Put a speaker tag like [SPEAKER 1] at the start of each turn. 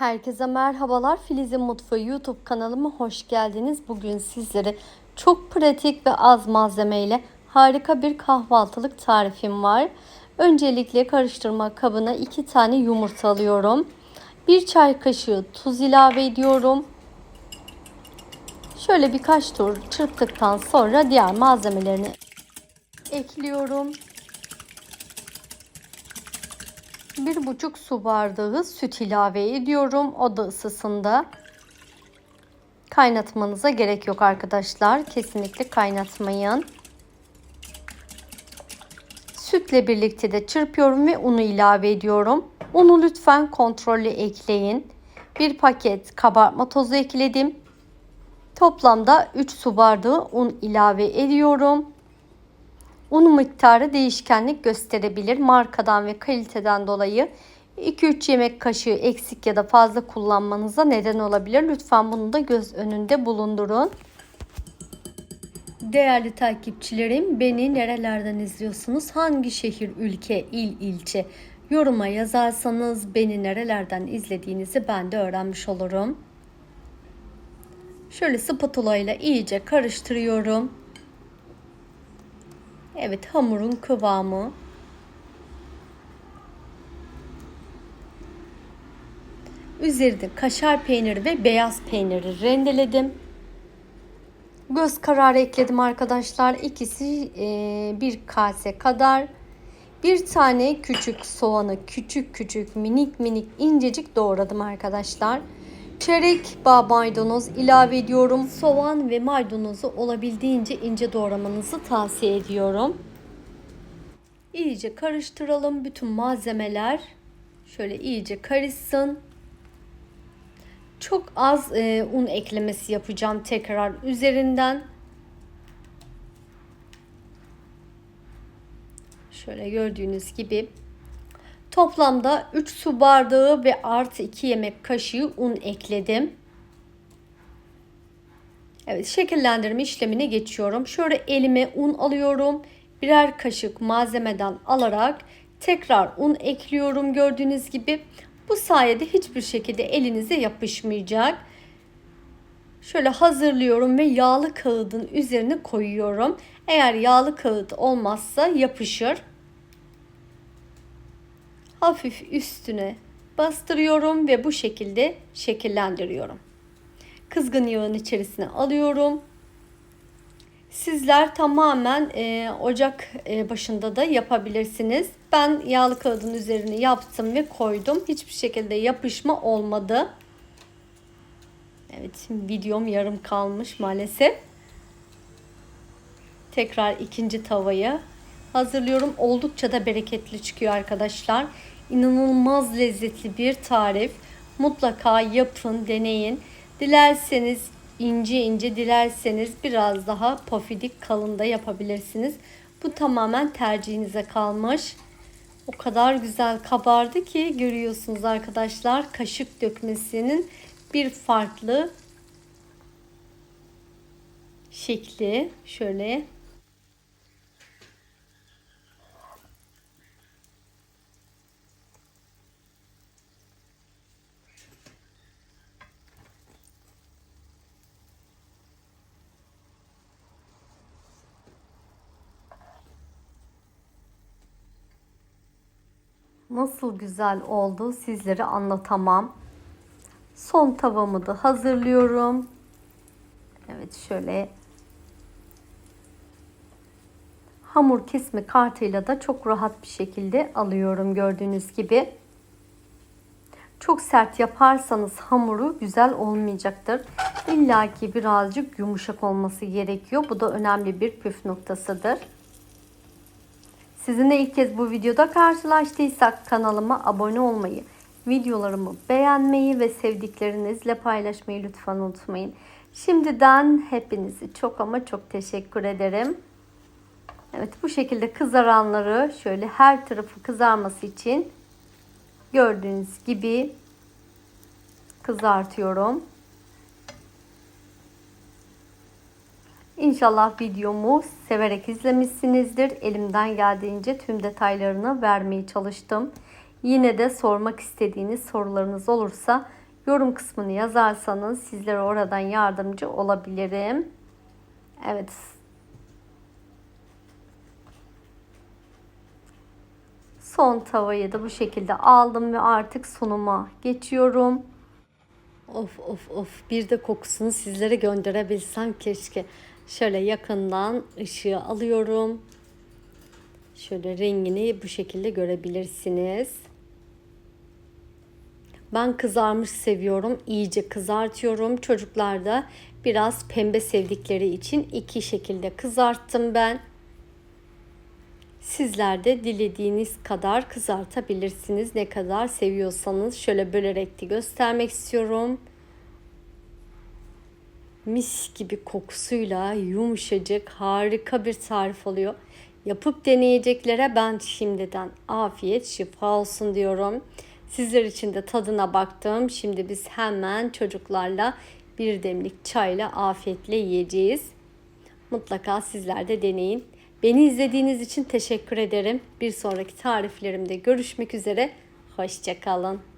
[SPEAKER 1] Herkese merhabalar. Filiz'in Mutfağı YouTube kanalıma hoş geldiniz. Bugün sizlere çok pratik ve az malzemeyle harika bir kahvaltılık tarifim var. Öncelikle karıştırma kabına 2 tane yumurta alıyorum. 1 çay kaşığı tuz ilave ediyorum. Şöyle birkaç tur çırptıktan sonra diğer malzemelerini ekliyorum. Bir buçuk su bardağı süt ilave ediyorum. Oda ısısında. Kaynatmanıza gerek yok arkadaşlar. Kesinlikle kaynatmayın. Sütle birlikte de çırpıyorum ve unu ilave ediyorum. Unu lütfen kontrollü ekleyin. Bir paket kabartma tozu ekledim. Toplamda 3 su bardağı un ilave ediyorum. Un miktarı değişkenlik gösterebilir. Markadan ve kaliteden dolayı 2-3 yemek kaşığı eksik ya da fazla kullanmanıza neden olabilir. Lütfen bunu da göz önünde bulundurun. Değerli takipçilerim, beni nerelerden izliyorsunuz? Hangi şehir, ülke, il, ilçe? Yoruma yazarsanız beni nerelerden izlediğinizi ben de öğrenmiş olurum. Şöyle spatula ile iyice karıştırıyorum. Evet hamurun kıvamı. Üzerinde kaşar peyniri ve beyaz peyniri rendeledim. Göz kararı ekledim arkadaşlar. İkisi e, bir kase kadar. Bir tane küçük soğanı küçük küçük minik minik incecik doğradım arkadaşlar. Çeyrek bağ maydanoz ilave ediyorum. Soğan ve maydanozu olabildiğince ince doğramanızı tavsiye ediyorum. İyice karıştıralım bütün malzemeler. Şöyle iyice karışsın. Çok az e, un eklemesi yapacağım tekrar üzerinden. Şöyle gördüğünüz gibi Toplamda 3 su bardağı ve artı 2 yemek kaşığı un ekledim. Evet şekillendirme işlemine geçiyorum. Şöyle elime un alıyorum. Birer kaşık malzemeden alarak tekrar un ekliyorum gördüğünüz gibi. Bu sayede hiçbir şekilde elinize yapışmayacak. Şöyle hazırlıyorum ve yağlı kağıdın üzerine koyuyorum. Eğer yağlı kağıt olmazsa yapışır hafif üstüne bastırıyorum ve bu şekilde şekillendiriyorum. Kızgın yağın içerisine alıyorum. Sizler tamamen e, ocak e, başında da yapabilirsiniz. Ben yağlı kağıdın üzerine yaptım ve koydum. Hiçbir şekilde yapışma olmadı. Evet videom yarım kalmış maalesef. Tekrar ikinci tavayı hazırlıyorum. Oldukça da bereketli çıkıyor arkadaşlar. İnanılmaz lezzetli bir tarif. Mutlaka yapın, deneyin. Dilerseniz ince ince, dilerseniz biraz daha pofidik kalın da yapabilirsiniz. Bu tamamen tercihinize kalmış. O kadar güzel kabardı ki görüyorsunuz arkadaşlar. Kaşık dökmesinin bir farklı şekli. Şöyle Nasıl güzel oldu sizlere anlatamam. Son tavamı da hazırlıyorum. Evet şöyle hamur kesme kartıyla da çok rahat bir şekilde alıyorum gördüğünüz gibi. Çok sert yaparsanız hamuru güzel olmayacaktır. İlla ki birazcık yumuşak olması gerekiyor. Bu da önemli bir püf noktasıdır. Sizinle ilk kez bu videoda karşılaştıysak kanalıma abone olmayı, videolarımı beğenmeyi ve sevdiklerinizle paylaşmayı lütfen unutmayın. Şimdiden hepinizi çok ama çok teşekkür ederim. Evet bu şekilde kızaranları şöyle her tarafı kızarması için gördüğünüz gibi kızartıyorum. İnşallah videomu severek izlemişsinizdir. Elimden geldiğince tüm detaylarını vermeye çalıştım. Yine de sormak istediğiniz sorularınız olursa yorum kısmını yazarsanız sizlere oradan yardımcı olabilirim. Evet. Son tavayı da bu şekilde aldım ve artık sunuma geçiyorum. Of of of bir de kokusunu sizlere gönderebilsem keşke. Şöyle yakından ışığı alıyorum. Şöyle rengini bu şekilde görebilirsiniz. Ben kızarmış seviyorum. İyice kızartıyorum. Çocuklar da biraz pembe sevdikleri için iki şekilde kızarttım ben. Sizler de dilediğiniz kadar kızartabilirsiniz. Ne kadar seviyorsanız şöyle bölerek de göstermek istiyorum. Mis gibi kokusuyla yumuşacık harika bir tarif oluyor. Yapıp deneyeceklere ben şimdiden afiyet şifa olsun diyorum. Sizler için de tadına baktım. Şimdi biz hemen çocuklarla bir demlik çayla afiyetle yiyeceğiz. Mutlaka sizler de deneyin. Beni izlediğiniz için teşekkür ederim. Bir sonraki tariflerimde görüşmek üzere. Hoşçakalın.